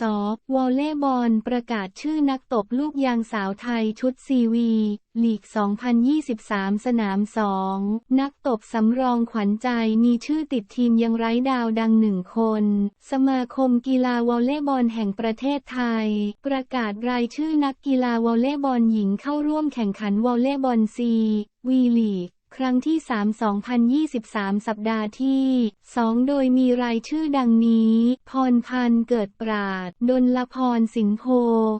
สวอลเลย์บอลประกาศชื่อนักตบลูกยางสาวไทยชุดซีวีลีก 2023 สนาม 2 นักตบสำรองขวัญใจมีชื่อติดทีมยังไร้ดาวดังหนึ่งคน สมาคมกีฬาวอลเลย์บอลแห่งประเทศไทย ประกาศรายชื่อนักกีฬาวอลเลย์บอลหญิงเข้าร่วมแข่งขันวอลเลย์บอลซีวีลีก ครั้งที่ 3 2023 สัปดาห์ที่ 2 โดยมีรายชื่อดังนี้ พรพันธ์เกิดปราด ดลละพรสิงโพ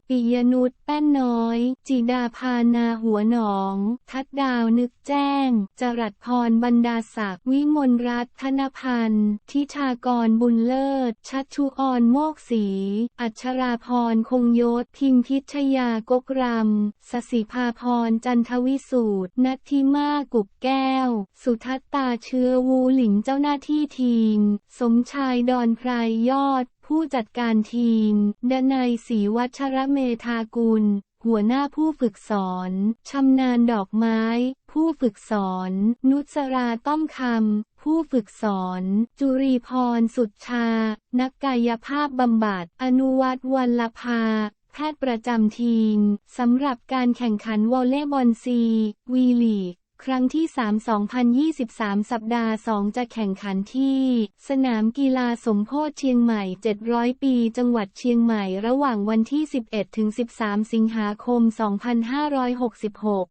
ปิยนุชแป้นน้อย จิดาพานาหัวหนอง ทัดดาวนึกแจ้ง จรัสพรบรรดาศักดิ์วิมลรัตน์ธนพันธ์ ทิชากรบุญเลิศ ชัชชุออนโมกศรีอัชราพรคงยศ พิมพิชยากกรำสสิภาพรจันทวิสูตรนัทธิมากุบแกว สุทัตตาเชื้อวูหลิงเจ้าหน้าที่ทีม สมชายดอนไพรยอด ผู้จัดการทีม ดนัยศรีวัชระเมธากุล หัวหน้าผู้ฝึกสอนชำนาญดอกไม้ ผู้ฝึกสอน นุสราต้อมคำผู้ฝึกสอน จุรีพรสุดชา นักกายภาพบำบัด อนุวัตวันลภาแพทย์ประจำทีม สำหรับการแข่งขันวอลเลย์บอลซี วีลีก ครั้งที่ 3 2023 สัปดาห์ 2 จะแข่งขันที่ สนามกีฬาสมโพธิเชียงใหม่ 700 ปี จังหวัดเชียงใหม่ ระหว่างวันที่ 11 ถึง 13 สิงหาคม 2566